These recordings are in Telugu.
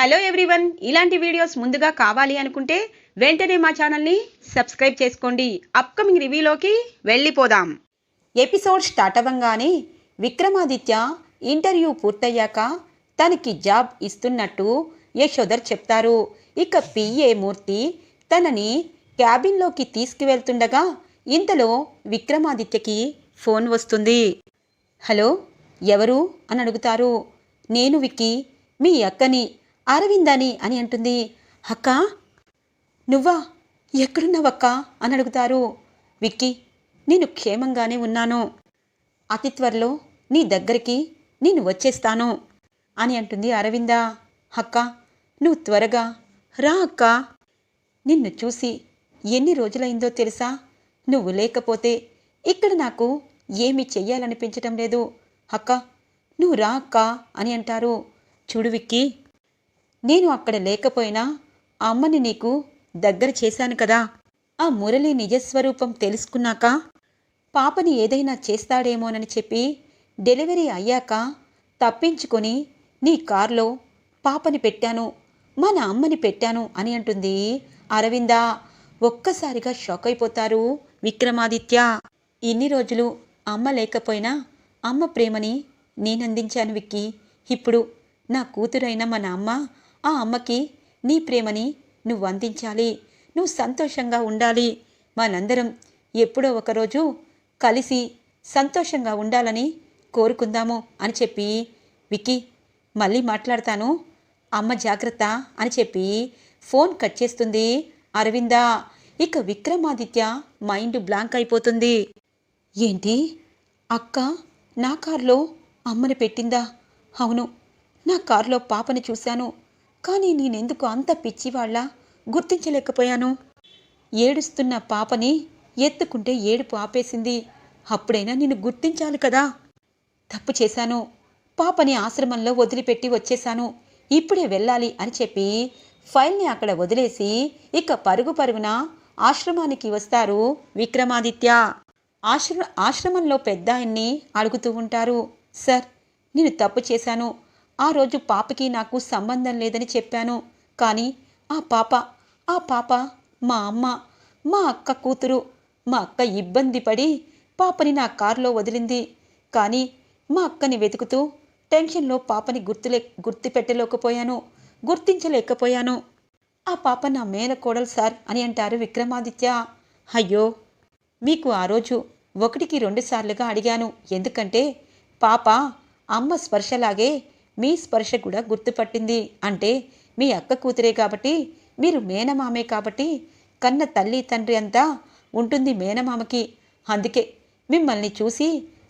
హలో ఎవ్రీవన్ ఇలాంటి వీడియోస్ ముందుగా కావాలి అనుకుంటే వెంటనే మా ఛానల్ని సబ్స్క్రైబ్ చేసుకోండి. అప్కమింగ్ రివ్యూలోకి వెళ్ళిపోదాం. ఎపిసోడ్ స్టార్ట్ అవ్వంగానే విక్రమాదిత్య ఇంటర్వ్యూ పూర్తయ్యాక తనకి జాబ్ ఇస్తున్నట్టు యశోధర్ చెప్తారు. ఇక పిఏ మూర్తి తనని క్యాబిన్లోకి తీసుకువెళ్తుండగా ఇంతలో విక్రమాదిత్యకి ఫోన్ వస్తుంది. హలో ఎవరు? అని అడుగుతారు. నేను విక్కీ మీ అక్కని. అరవిందని అని అంటుంది. అక్క నువ్వా? ఎక్కడున్నావక్క? అని అడుగుతారు. విక్కీ నేను క్షేమంగానే ఉన్నాను. అతి త్వరలో నీ దగ్గరికి నేను వచ్చేస్తాను అని అంటుంది అరవింద. అక్క నువ్వు త్వరగా రా అక్క. నిన్ను చూసి ఎన్ని రోజులైందో తెలుసా? నువ్వు లేకపోతే ఇక్కడ నాకు ఏమి చెయ్యాలనిపించటం లేదు. అక్క నువ్వు రా అక్క అని అంటారు. చూడు విక్కీ నేను అక్కడ లేకపోయినా ఆ అమ్మని నీకు దగ్గర చేశాను కదా. ఆ మురళి నిజస్వరూపం తెలుసుకున్నాక పాపని ఏదైనా చేస్తాడేమోనని చెప్పి డెలివరీ అయ్యాక తప్పించుకొని నీ కార్లో పాపని పెట్టాను మన అమ్మని పెట్టాను అని అంటుంది అరవిందా. ఒక్కసారిగా షాక్ అయిపోతారు విక్రమాదిత్య. ఇన్ని రోజులు అమ్మ లేకపోయినా అమ్మ ప్రేమని నేనందించాను విక్కి. ఇప్పుడు నా కూతురైన మన అమ్మ ఆ అమ్మకి నీ ప్రేమని నువ్వు అందించాలి. నువ్వు సంతోషంగా ఉండాలి. మనందరం ఎప్పుడో ఒకరోజు కలిసి సంతోషంగా ఉండాలని కోరుకుందాము అని చెప్పి విక్కీ మళ్ళీ మాట్లాడతాను. అమ్మ జాగ్రత్త అని చెప్పి ఫోన్ కట్ చేస్తుంది అరవిందా. ఇక విక్రమాదిత్య మైండ్ బ్లాంక్ అయిపోతుంది. ఏంటి? అక్క నా కారులో అమ్మని పెట్టిందా? అవును నా కారులో పాపని చూశాను. కానీ నేనెందుకు అంత పిచ్చివాళ్ళ? గుర్తించలేకపోయాను. ఏడుస్తున్న పాపని ఎత్తుకుంటే ఏడుపు ఆపేసింది. అప్పుడైనా నేను గుర్తించాలి కదా. తప్పు చేశాను. పాపని ఆశ్రమంలో వదిలిపెట్టి వచ్చేశాను. ఇప్పుడే వెళ్ళాలి అని చెప్పి ఫైల్ని అక్కడ వదిలేసి ఇక పరుగు పరుగున ఆశ్రమానికి వస్తారు విక్రమాదిత్య. ఆశ్ర ఆశ్రమంలో పెద్ద ఆయన్ని అడుగుతూ ఉంటారు. సార్ నేను తప్పు చేశాను. ఆ రోజు పాపకి నాకు సంబంధం లేదని చెప్పాను. కానీ ఆ పాప ఆ పాప మా అమ్మ మా అక్క కూతురు మా అక్క ఇబ్బంది పడి పాపని నా కారులో వదిలింది. కానీ మా అక్కని వెతుకుతూ టెన్షన్లో పాపని గుర్తులే గుర్తు పెట్టలేకపోయాను గుర్తించలేకపోయాను. ఆ పాప నా మేనకోడలు సార్ అని అంటారు విక్రమాదిత్య. అయ్యో! మీకు ఆ రోజు ఒకటికి రెండుసార్లుగా అడిగాను. ఎందుకంటే పాప అమ్మ స్పర్శలాగే మీ స్పర్శ కూడా గుర్తుపట్టింది అంటే మీ అక్క కూతురే కాబట్టి మీరు మేనమామే కాబట్టి కన్న తల్లి తండ్రి అంతా ఉంటుంది మేనమామకి. అందుకే మిమ్మల్ని చూసి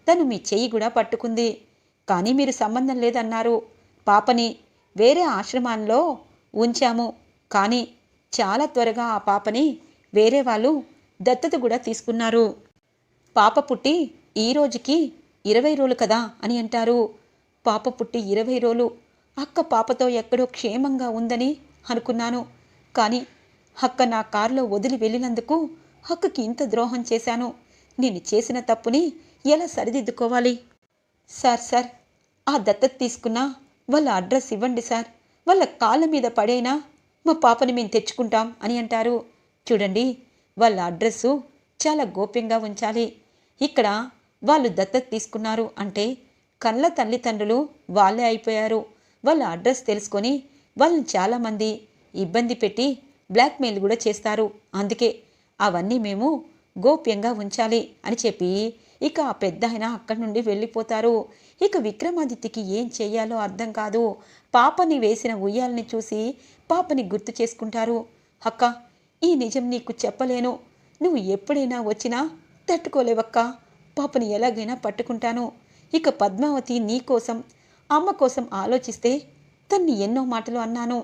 తను మీ చెయ్యి కూడా పట్టుకుంది. కానీ మీరు సంబంధం లేదన్నారు. పాపని వేరే ఆశ్రమాల్లో ఉంచాము. కానీ చాలా త్వరగా ఆ పాపని వేరే వాళ్ళు దత్తత కూడా తీసుకున్నారు. పాప పుట్టి ఈ రోజుకి ఇరవై రోజులు కదా అని అంటారు. పాప పుట్టి ఇరవై రోజులు అక్క పాపతో ఎక్కడో క్షేమంగా ఉందని అనుకున్నాను. కానీ అక్క నా కారులో వదిలి వెళ్ళినందుకు అక్కకి ఇంత ద్రోహం చేశాను. నేను చేసిన తప్పుని ఎలా సరిదిద్దుకోవాలి? సార్ సార్ ఆ దత్తత తీసుకున్నా వాళ్ళ అడ్రస్ ఇవ్వండి సార్. వాళ్ళ కాళ్ళ మీద పడైనా మా పాపని మేము తెచ్చుకుంటాం అని అంటారు. చూడండి వాళ్ళ అడ్రస్సు చాలా గోప్యంగా ఉంచాలి. ఇక్కడ వాళ్ళు దత్తత తీసుకున్నారు అంటే కళ్ళ తల్లిదండ్రులు వాళ్ళే అయిపోయారు. వాళ్ళ అడ్రస్ తెలుసుకొని వాళ్ళని చాలామంది ఇబ్బంది పెట్టి బ్లాక్మెయిల్ కూడా చేస్తారు. అందుకే అవన్నీ మేము గోప్యంగా ఉంచాలి అని చెప్పి ఇక ఆ పెద్ద ఆయన అక్కడి నుండి వెళ్ళిపోతారు. ఇక విక్రమాదిత్యకి ఏం చేయాలో అర్థం కాదు. పాపని వేసిన ఉయ్యాలని చూసి పాపని గుర్తు చేసుకుంటారు. అక్క ఈ నిజం నీకు చెప్పలేను. నువ్వు ఎప్పుడైనా వచ్చినా తట్టుకోలేవక్క. పాపని ఎలాగైనా పట్టుకుంటాను. ఇక పద్మావతి నీ కోసం అమ్మ కోసం ఆలోచిస్తే తన్ని ఎన్నో మాటలు అన్నాను.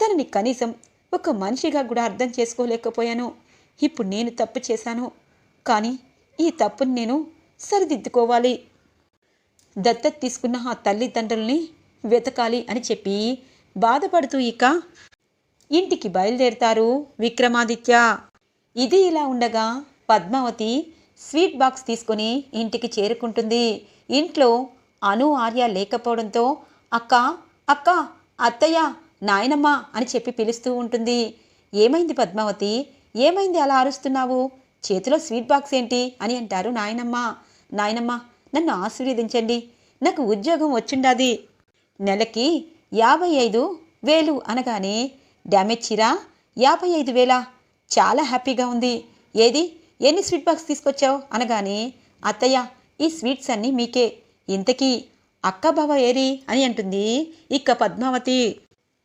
తనని కనీసం ఒక మనిషిగా కూడా అర్థం చేసుకోలేకపోయాను. ఇప్పుడు నేను తప్పు చేశాను. కానీ ఈ తప్పుని నేను సరిదిద్దుకోవాలి. దత్తత తీసుకున్న ఆ తల్లిదండ్రుల్ని వెతకాలి అని చెప్పి బాధపడుతూ ఇక ఇంటికి బయలుదేరుతారు విక్రమాదిత్య. ఇది ఇలా ఉండగా పద్మావతి స్వీట్ బాక్స్ తీసుకొని ఇంటికి చేరుకుంటుంది. ఇంట్లో అను ఆర్య లేకపోవడంతో అక్క అక్క అత్తయ్య నాయనమ్మ అని చెప్పి పిలుస్తూ ఉంటుంది. ఏమైంది పద్మావతి? ఏమైంది అలా అరుస్తున్నావు? చేతిలో స్వీట్ బాక్స్ ఏంటి? అని అంటారు నాయనమ్మ. నాయనమ్మ నన్ను ఆశీర్వదించండి. నాకు ఉద్యోగం వచ్చిండాది. నెలకి యాభై ఐదు వేలు అనగానే డ్యామేజ్ చీరా? యాభై ఐదు వేలా? చాలా హ్యాపీగా ఉంది. ఏది? ఎన్ని స్వీట్ బాక్స్ తీసుకొచ్చావు? అనగానే అత్తయ్య ఈ స్వీట్స్ అన్నీ మీకే. ఇంతకీ అక్క బావ ఏరి అని అంటుంది. ఇక్క పద్మావతి.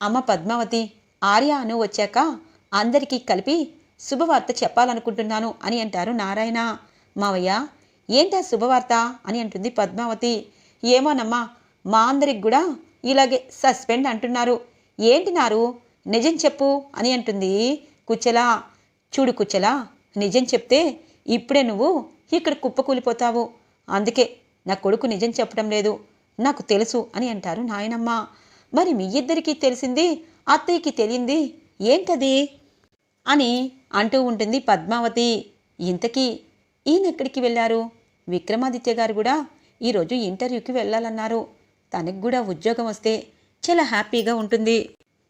అమ్మ పద్మావతి ఆర్య అను వచ్చాక అందరికీ కలిపి శుభవార్త చెప్పాలనుకుంటున్నాను అని అంటారు నారాయణ. మావయ్య ఏంటా శుభవార్త అని అంటుంది పద్మావతి. ఏమోనమ్మా మా అందరికి కూడా ఇలాగే సస్పెండ్ అంటున్నారు. ఏంటి నారు నిజం చెప్పు అని అంటుంది కుచ్చలా చూడు కుచ్చలా నిజం చెప్తే ఇప్పుడే నువ్వు ఇక్కడ కుప్పకూలిపోతావు. అందుకే నా కొడుకు నిజం చెప్పడం లేదు. నాకు తెలుసు అని అంటారు నాయనమ్మ. మరి మీ ఇద్దరికీ తెలిసింది అత్తయ్యకి తెలియంది ఏంటది? అని అంటూ ఉంటుంది పద్మావతి. ఇంతకీ ఈయన ఎక్కడికి వెళ్ళారు? విక్రమాదిత్య గారు కూడా ఈరోజు ఇంటర్వ్యూకి వెళ్ళాలన్నారు. తనకు కూడా ఉద్యోగం వస్తే చాలా హ్యాపీగా ఉంటుంది.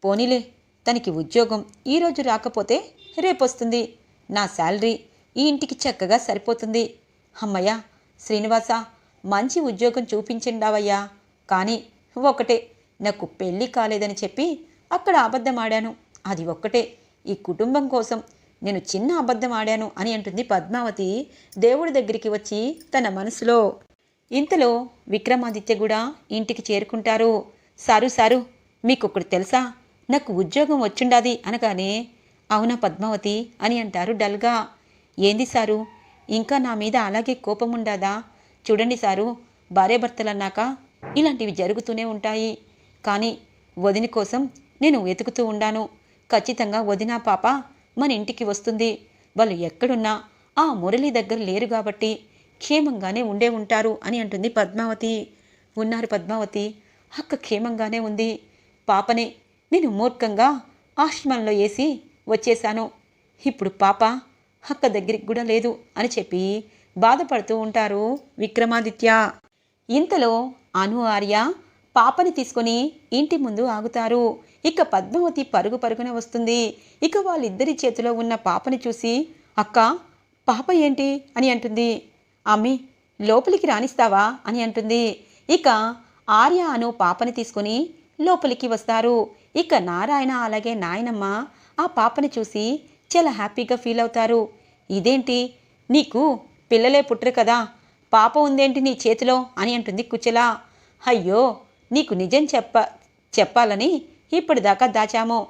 పోనీలే తనకి ఉద్యోగం ఈరోజు రాకపోతే రేపొస్తుంది. నా శాలరీ ఈ ఇంటికి చక్కగా సరిపోతుంది. అమ్మయ్య శ్రీనివాస మంచి ఉద్యోగం చూపించిండావయ్యా. కానీ ఒకటే నాకు పెళ్ళి కాలేదని చెప్పి అక్కడ అబద్ధం ఆడాను అది ఒక్కటే ఈ కుటుంబం కోసం నేను చిన్న అబద్ధం ఆడాను అని అంటుంది పద్మావతి దేవుడి దగ్గరికి వచ్చి తన మనసులో. ఇంతలో విక్రమాదిత్య కూడా ఇంటికి చేరుకుంటారు. సారు సారు మీకు ఒకటి తెలుసా? నాకు ఉద్యోగం వచ్చిండాది అనగానే అవునా పద్మావతి అని అంటారు డల్గా. ఏంది సారు? ఇంకా నా మీద అలాగే కోపం ఉండదా చూడండి సారు భార్యాభర్తలన్నాక ఇలాంటివి జరుగుతూనే ఉంటాయి. కానీ వదిన కోసం నేను వెతుకుతూ ఉండాను. ఖచ్చితంగా వదినా పాప మన ఇంటికి వస్తుంది. వాళ్ళు ఎక్కడున్నా ఆ మురళి దగ్గర లేరు కాబట్టి క్షేమంగానే ఉండే ఉంటారు అని అంటుంది పద్మావతి. ఉన్నారు పద్మావతి. అక్క క్షేమంగానే ఉంది. పాపనే నేను మూర్ఖంగా ఆశ్రమంలో వేసి వచ్చేశాను. ఇప్పుడు పాప అక్క దగ్గరికి కూడా లేదు అని చెప్పి బాధపడుతూ ఉంటారు విక్రమాదిత్య. ఇంతలో అను ఆర్య పాపని తీసుకొని ఇంటి ముందు ఆగుతారు. ఇక పద్మావతి పరుగు పరుగున వస్తుంది. ఇక వాళ్ళిద్దరి చేతిలో ఉన్న పాపని చూసి అక్క పాప ఏంటి? అని అంటుంది. అమ్మి లోపలికి రాణిస్తావా అని అంటుంది. ఇక ఆర్య అను పాపని తీసుకొని లోపలికి వస్తారు. ఇక నారాయణ అలాగే నాయనమ్మ ఆ పాపని చూసి చాలా హ్యాపీగా ఫీల్ అవుతారు. ఇదేంటి? నీకు పిల్లలే పుట్టరు కదా. పాప ఉందేంటి నీ చేతిలో? అని అంటుంది కుచెల. అయ్యో నీకు నిజం చెప్ప చెప్పాలని ఇప్పటిదాకా దాచాము.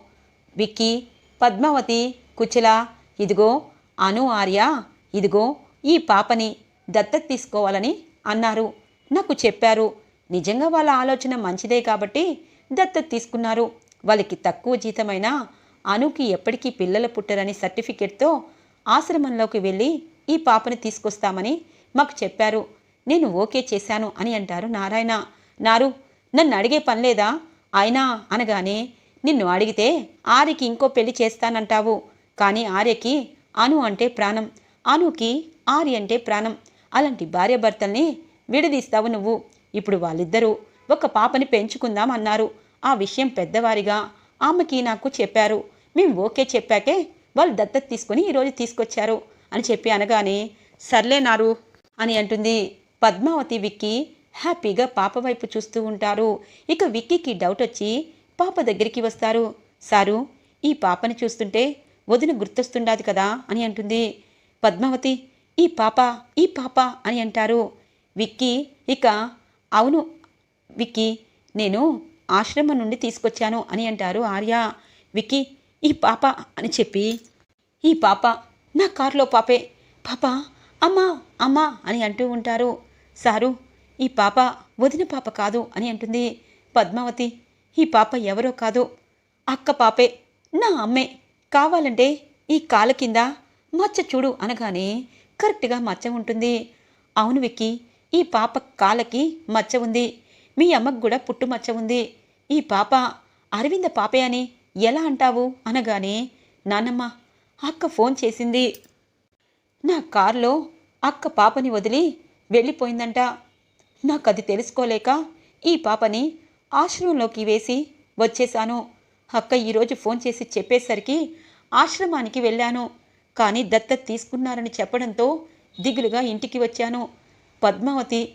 విక్కీ పద్మావతి కుచెల ఇదిగో అను ఆర్య ఇదిగో ఈ పాపని దత్తత తీసుకోవాలని అన్నారు. నాకు చెప్పారు. నిజంగా వాళ్ళ ఆలోచన మంచిదే కాబట్టి దత్తత తీసుకున్నారు. వాళ్ళకి తక్కువ జీతమైనా అనుకి ఎప్పటికీ పిల్లలు పుట్టరని సర్టిఫికెట్తో ఆశ్రమంలోకి వెళ్ళి ఈ పాపని తీసుకొస్తామని మాకు చెప్పారు. నేను ఓకే చేశాను అని అంటారు నారాయణ. నారు నన్ను అడిగే పనిలేదా అయినా అనగానే నిన్ను అడిగితే ఆర్యకి ఇంకో పెళ్ళి చేస్తానంటావు. కానీ ఆర్యకి అను అంటే ప్రాణం. అనుకి ఆర్య అంటే ప్రాణం. అలాంటి భార్యాభర్తల్ని విడదీస్తావు నువ్వు. ఇప్పుడు వాళ్ళిద్దరూ ఒక పాపని పెంచుకుందాం అన్నారు. ఆ విషయం పెద్దవారిగా ఆమెకి నాకు చెప్పారు. మేము ఓకే చెప్పాకే వాళ్ళు దత్తత తీసుకొని ఈరోజు తీసుకొచ్చారు అని చెప్పి అనగానే సర్లేనారు అని అంటుంది. పద్మావతి విక్కీ హ్యాపీగా పాప వైపు చూస్తూ ఉంటారు. ఇక విక్కీకి డౌట్ వచ్చి పాప దగ్గరికి వస్తారు. సారు ఈ పాపని చూస్తుంటే వదిన గుర్తొస్తుండాది కదా అని అంటుంది. పద్మావతి ఈ పాప ఈ పాప అని అంటారు. విక్కీ ఇక అవును విక్కీ నేను ఆశ్రమం నుండి తీసుకొచ్చాను అని అంటారు ఆర్య. విక్కీ ఈ పాప అని చెప్పి ఈ పాప నా కారులో పాపే. పాప అమ్మా అమ్మా అని అంటూ ఉంటారు. సారు ఈ పాప వదిన పాప కాదు అని అంటుంది పద్మావతి. ఈ పాప ఎవరో కాదు. అక్క పాపే నా అమ్మే. కావాలంటే ఈ కాల కింద మచ్చ చూడు అనగానే కరెక్ట్గా మచ్చ ఉంటుంది. అవును విక్కి ఈ పాప కాలకి మచ్చ ఉంది. మీ అమ్మకు కూడా పుట్టు మచ్చ ఉంది. ఈ పాప అరవింద పాపే అని ఎలా అంటావు? అనగానే నాన్నమ్మ అక్క ఫోన్ చేసింది. నా కారులో అక్క పాపని వదిలి వెళ్ళిపోయిందంట. నాకు అది తెలుసుకోలేక ఈ పాపని ఆశ్రమంలోకి వేసి వచ్చేశాను. అక్క ఈరోజు ఫోన్ చేసి చెప్పేసరికి ఆశ్రమానికి వెళ్ళాను. కానీ దత్త తీసుకున్నారని చెప్పడంతో దిగులుగా ఇంటికి వచ్చాను. పద్మావతి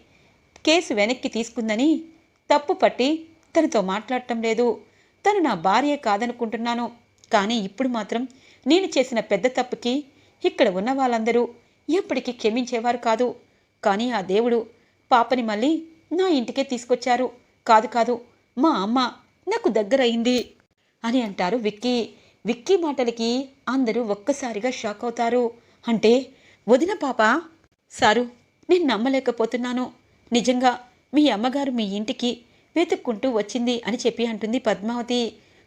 కేసు వెనక్కి తీసుకుందని తప్పు పట్టి తనతో మాట్లాడటం లేదు. తను నా భార్య కాదనుకుంటున్నాను. కానీ ఇప్పుడు మాత్రం నేను చేసిన పెద్ద తప్పుకి ఇక్కడ ఉన్న వాళ్ళందరూ ఎప్పటికీ క్షమించేవారు కాదు. కానీ ఆ దేవుడు పాపని మళ్ళీ నా ఇంటికే తీసుకొచ్చారు. కాదు కాదు మా అమ్మ నాకు దగ్గరయింది అని అంటారు విక్కీ. విక్కీ మాటలకి అందరూ ఒక్కసారిగా షాక్ అవుతారు. అంటే వదిన పాప సారు నేను నమ్మలేకపోతున్నాను. నిజంగా మీ అమ్మగారు మీ ఇంటికి వెతుక్కుంటూ వచ్చింది అని చెప్పి అంటుంది పద్మావతి.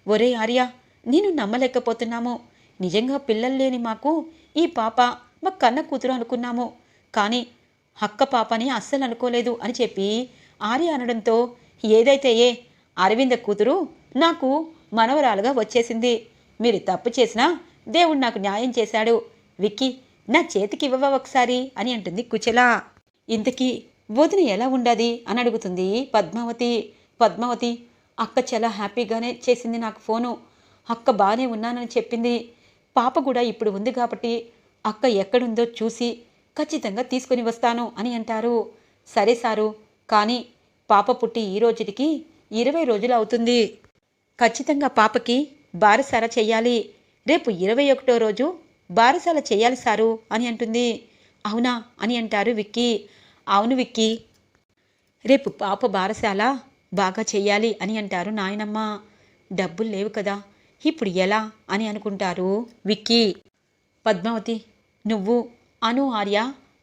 ఒరే ఆర్య నేను నమ్మలేకపోతున్నాము. నిజంగా పిల్లలు లేని మాకు ఈ పాప మా కన్న కూతురు అనుకున్నాము. కానీ అక్క పాపని అస్సలు అనుకోలేదు అని చెప్పి ఆర్య అనడంతో ఏదైతే ఏ అరవింద కూతురు నాకు మనవరాలుగా వచ్చేసింది. మీరు తప్పు చేసినా దేవుడు నాకు న్యాయం చేశాడు. విక్కీ నా చేతికి ఇవ్వవా ఒకసారి అని అంటుంది కుచల. ఇంతకీ వదిన ఎలా ఉండది అని అడుగుతుంది పద్మావతి. పద్మావతి అక్క చాలా హ్యాపీగానే చేసింది నాకు ఫోను. అక్క బాగానే ఉన్నానని చెప్పింది. పాప కూడా ఇప్పుడు ఉంది కాబట్టి అక్క ఎక్కడుందో చూసి ఖచ్చితంగా తీసుకుని వస్తాను అని అంటారు. సరే సారు కానీ పాప పుట్టి ఈ రోజుటికి ఇరవై రోజులు అవుతుంది. ఖచ్చితంగా పాపకి బారసాల చెయ్యాలి రేపు ఇరవై ఒకటో రోజు బారసాల చెయ్యాలి సారు అని అంటుంది. అవునా అని అంటారు విక్కీ. అవును విక్కీ. రేపు పాప బారసాల బాగా చెయ్యాలి అని అంటారు నాయనమ్మ. డబ్బులు లేవు కదా ఇప్పుడు ఎలా అని అనుకుంటారు విక్కీ. పద్మావతి నువ్వు అను ఆర్య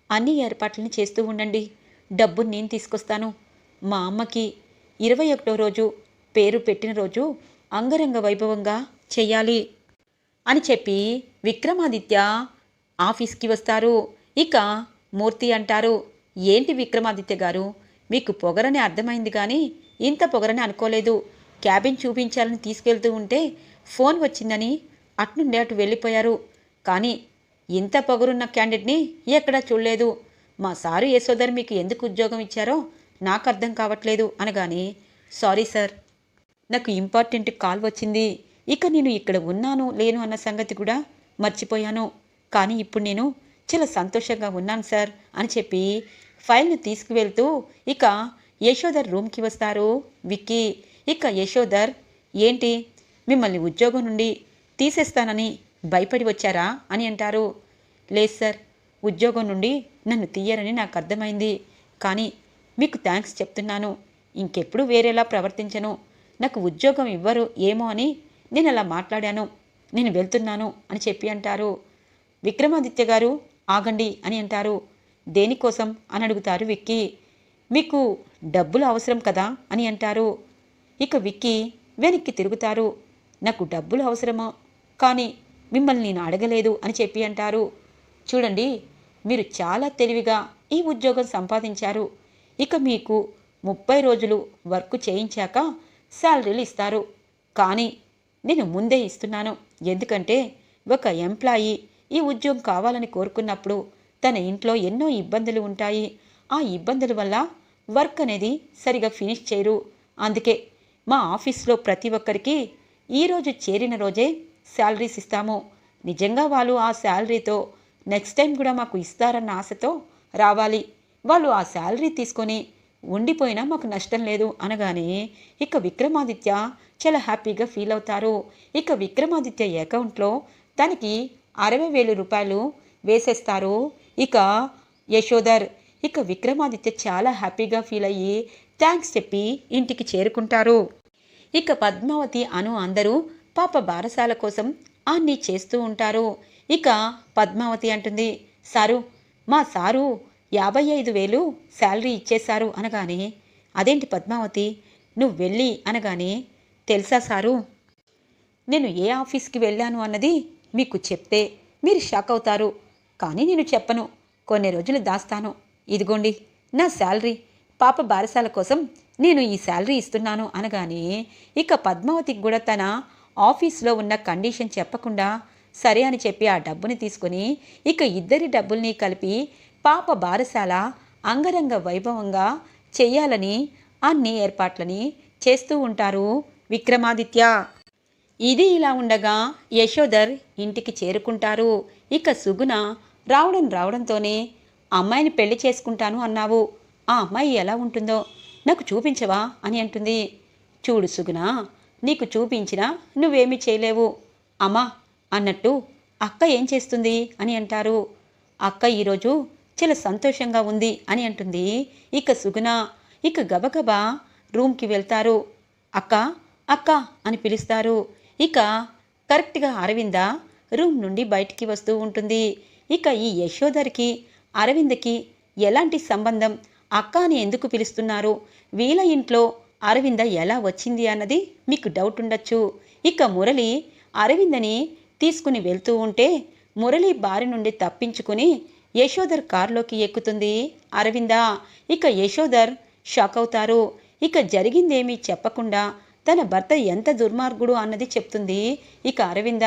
అన్ని ఏర్పాట్లని చేస్తూ ఉండండి. డబ్బు నేను తీసుకొస్తాను. మా అమ్మకి ఇరవై ఒకటో రోజు పేరు పెట్టిన రోజు అంగరంగ వైభవంగా చెయ్యాలి అని చెప్పి విక్రమాదిత్య ఆఫీస్కి వస్తారు. ఇక మూర్తి అంటారు ఏంటి విక్రమాదిత్య గారు? మీకు పొగరని అర్థమైంది కానీ ఇంత పొగరని అనుకోలేదు. క్యాబిన్ చూపించాలని తీసుకెళ్తూ ఉంటే ఫోన్ వచ్చిందని అట్నుండే అటు వెళ్ళిపోయారు. కానీ ఇంత పొగరున్న క్యాండిడేట్ని ఎక్కడా చూడలేదు. మా సారు యశోదర్ మీకు ఎందుకు ఉద్యోగం ఇచ్చారో నాకు అర్థం కావట్లేదు అనగానే సారీ సార్ నాకు ఇంపార్టెంట్ కాల్ వచ్చింది. ఇక నేను ఇక్కడ ఉన్నాను లేను అన్న సంగతి కూడా మర్చిపోయాను. కానీ ఇప్పుడు నేను చాలా సంతోషంగా ఉన్నాను సార్ అని చెప్పి ఫైల్ను తీసుకువెళ్తూ ఇక యశోధర్ రూమ్కి వస్తారు. విక్కీ ఇక యశోధర్ ఏంటి? మిమ్మల్ని ఉద్యోగం నుండి తీసేస్తానని భయపడి వచ్చారా అని అంటారు. లేదు సార్ ఉద్యోగం నుండి నన్ను తీయరని నాకు అర్థమైంది. కానీ మీకు థ్యాంక్స్ చెప్తున్నాను. ఇంకెప్పుడు వేరేలా ప్రవర్తించను. నాకు ఉద్యోగం ఇవ్వరు ఏమో అని నేను అలా మాట్లాడాను. నేను వెళ్తున్నాను అని చెప్పి అంటారు. విక్రమాదిత్య గారు ఆగండి అని అంటారు. దేనికోసం అని అడుగుతారు విక్కీ. మీకు డబ్బులు అవసరం కదా అని అంటారు. ఇక విక్కి వెనక్కి తిరుగుతారు. నాకు డబ్బులు అవసరమో? కానీ మిమ్మల్ని నేను అడగలేదు అని చెప్పి అంటారు. చూడండి మీరు చాలా తెలివిగా ఈ ఉద్యోగం సంపాదించారు. ఇక మీకు ముప్పై రోజులు వర్క్ చేయించాక శాలరీలు ఇస్తారు. కానీ నేను ముందే ఇస్తున్నాను. ఎందుకంటే ఒక ఎంప్లాయీ ఈ ఉద్యోగం కావాలని కోరుకున్నప్పుడు తన ఇంట్లో ఎన్నో ఇబ్బందులు ఉంటాయి. ఆ ఇబ్బందుల వల్ల వర్క్ అనేది సరిగా ఫినిష్ చేయరు. అందుకే మా ఆఫీస్లో ప్రతి ఒక్కరికి ఈరోజు చేరిన రోజే శాలరీస్ ఇస్తాము. నిజంగా వాళ్ళు ఆ శాలరీతో నెక్స్ట్ టైం కూడా మాకు ఇస్తారన్న ఆశతో రావాలి. వాళ్ళు ఆ శాలరీ తీసుకొని ఉండిపోయినా మాకు నష్టం లేదు అనగానే ఇక విక్రమాదిత్య చాలా హ్యాపీగా ఫీల్ అవుతారు. ఇక విక్రమాదిత్య అకౌంట్లో తనకి అరవై వేలు రూపాయలు వేసేస్తారు. ఇక యశోధర్ ఇక విక్రమాదిత్య చాలా హ్యాపీగా ఫీల్ అయ్యి థ్యాంక్స్ చెప్పి ఇంటికి చేరుకుంటారు. ఇక పద్మావతి అను అందరూ పాప బారసాల కోసం అన్నీ చేస్తూ ఉంటారు. ఇక పద్మావతి అంటుంది సారు మా సారు యాభై ఐదు వేలు శాలరీ ఇచ్చేశారు అనగానే అదేంటి పద్మావతి నువ్వు వెళ్ళి అనగానే తెలుసా సారు నేను ఏ ఆఫీస్కి వెళ్ళాను అన్నది మీకు చెప్తే మీరు షాక్ అవుతారు. కానీ నేను చెప్పను. కొన్ని రోజులు దాస్తాను. ఇదిగోండి నా శాలరీ. పాప బారసాల కోసం నేను ఈ శాలరీ ఇస్తున్నాను అనగానే ఇక పద్మావతికి కూడా తన ఆఫీస్లో ఉన్న కండిషన్ చెప్పకుండా సరే అని చెప్పి ఆ డబ్బుని తీసుకొని ఇక ఇద్దరి డబ్బుల్ని కలిపి పాప బారసాల అంగరంగ వైభవంగా చెయ్యాలని అన్ని ఏర్పాట్లని చేస్తూ ఉంటారు విక్రమాదిత్య. ఇది ఇలా ఉండగా యశోదర్ ఇంటికి చేరుకుంటారు. ఇక సుగుణ రావడం రావడంతోనే అమ్మాయిని పెళ్ళి చేసుకుంటాను అన్నావు. ఆ అమ్మాయి ఎలా ఉంటుందో నాకు చూపించవా అని అంటుంది. చూడు సుగుణ నీకు చూపించినా నువ్వేమీ చేయలేవు. అమ్మా అన్నట్టు అక్క ఏం చేస్తుంది అని అంటారు. అక్క ఈరోజు చాలా సంతోషంగా ఉంది అని అంటుంది. ఇక సుగుణ ఇక గబగబా రూమ్కి వెళ్తారు. అక్క అక్క అని పిలుస్తారు. ఇక కరెక్ట్గా అరవింద రూమ్ నుండి బయటికి వస్తూ ఉంటుంది. ఇక ఈ యశోధర్కి అరవింద్కి ఎలాంటి సంబంధం? అక్క అని ఎందుకు పిలుస్తున్నారు? వీళ్ళ ఇంట్లో అరవింద ఎలా వచ్చింది అన్నది మీకు డౌట్ ఉండొచ్చు. ఇక మురళి అరవిందని తీసుకుని వెళ్తూ ఉంటే మురళి బారి నుండి తప్పించుకుని యశోదర్ కారులోకి ఎక్కుతుంది. అరవింద ఇక యశోదర్ షాక్ అవుతారు. ఇక జరిగిందేమీ చెప్పకుండా తన భర్త ఎంత దుర్మార్గుడు అన్నది చెప్తుంది. ఇక అరవింద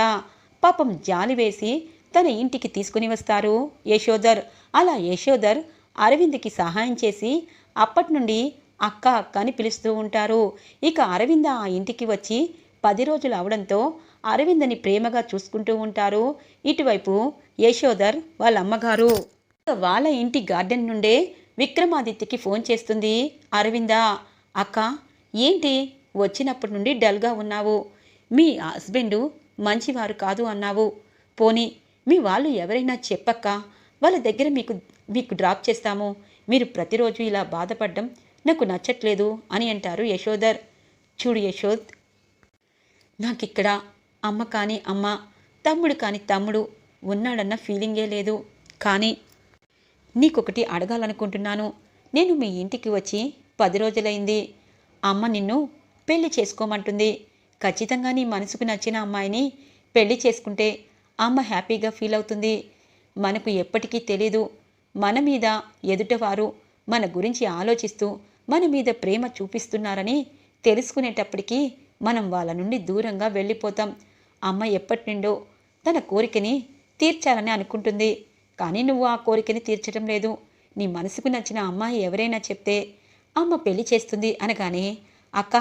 పాపం జాలి వేసి తన ఇంటికి తీసుకుని వస్తారు. యశోధర్ అలా యశోధర్ అరవింద్కి సహాయం చేసి అప్పటి నుండి అక్క అక్క అని పిలుస్తూ ఉంటారు. ఇక అరవింద ఆ ఇంటికి వచ్చి పది రోజులు అవడంతో అరవిందని ప్రేమగా చూసుకుంటూ ఉంటారు. ఇటువైపు యశోధర్ వాళ్ళ అమ్మగారు. వాళ్ళ ఇంటి గార్డెన్ నుండే విక్రమాదిత్యకి ఫోన్ చేస్తుంది అరవింద. అక్క ఏంటి వచ్చినప్పటి నుండి డల్గా ఉన్నావు? మీ హస్బెండు మంచివారు కాదు అన్నావు. పోనీ మీ వాళ్ళు ఎవరైనా చెప్పక్క వాళ్ళ దగ్గర మీకు మీకు డ్రాప్ చేస్తాము. మీరు ప్రతిరోజు ఇలా బాధపడడం నాకు నచ్చట్లేదు అని అంటారు యశోధర్. చూడు యశోద్ నాకిక్కడ అమ్మ కాని అమ్మ తమ్ముడు కాని తమ్ముడు ఉన్నాడన్న ఫీలింగే లేదు. కానీ నీకొకటి అడగాలనుకుంటున్నాను. నేను మీ ఇంటికి వచ్చి పది రోజులైంది. అమ్మ నిన్ను పెళ్ళి చేసుకోమంటుంది. ఖచ్చితంగా నీ మనసుకు నచ్చిన అమ్మాయిని పెళ్ళి చేసుకుంటే అమ్మ హ్యాపీగా ఫీల్ అవుతుంది. మనకు ఎప్పటికీ తెలీదు. మన మీద ఎదుటవారు మన గురించి ఆలోచిస్తూ మన మీద ప్రేమ చూపిస్తున్నారని తెలుసుకునేటప్పటికీ మనం వాళ్ళ నుండి దూరంగా వెళ్ళిపోతాం. అమ్మ ఎప్పటి నుండో తన కోరికని తీర్చాలని అనుకుంటుంది. కానీ నువ్వు ఆ కోరికని తీర్చడం లేదు. నీ మనసుకు నచ్చిన అమ్మాయి ఎవరైనా చెప్తే అమ్మ పెళ్ళి చేస్తుంది అనగానే అక్క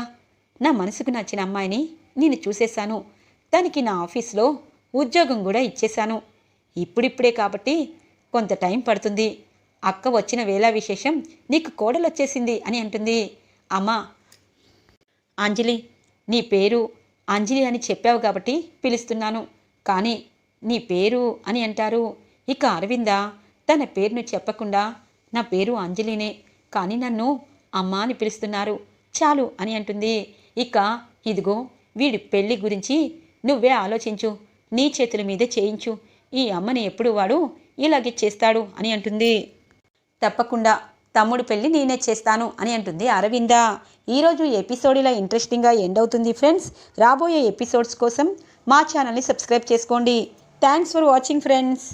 నా మనసుకు నచ్చిన అమ్మాయిని నేను చూసేశాను. దానికి నా ఆఫీస్లో ఉద్యోగం కూడా ఇచ్చేశాను. ఇప్పుడిప్పుడే కాబట్టి కొంత టైం పడుతుంది. అక్క వచ్చిన వేళ విశేషం నీకు కోడలు వచ్చేసింది అని అంటుంది. అమ్మా! అంజలి నీ పేరు అంజలి అని చెప్పావు కాబట్టి పిలుస్తున్నాను. కానీ నీ పేరు అని అంటారు. ఇక అరవింద తన పేరును చెప్పకుండా నా పేరు అంజలినే కానీ నన్ను అమ్మ అని పిలుస్తున్నారు. చాలు అని అంటుంది. ఇక ఇదిగో వీడి పెళ్ళి గురించి నువ్వే ఆలోచించు. నీ చేతుల మీదే చేయించు. ఈ అమ్మని ఎప్పుడు వాడు ఇలాగే చేస్తాడు అని అంటుంది. తప్పకుండా. తమ్ముడు పెళ్ళి నేనే చేస్తాను అని అంటుంది అరవింద. ఈరోజు ఎపిసోడ్ ఇలా ఇంట్రెస్టింగ్గా ఎండ్ అవుతుంది ఫ్రెండ్స్. రాబోయే ఎపిసోడ్స్ కోసం మా ఛానల్ని సబ్స్క్రైబ్ చేసుకోండి. Thanks for watching friends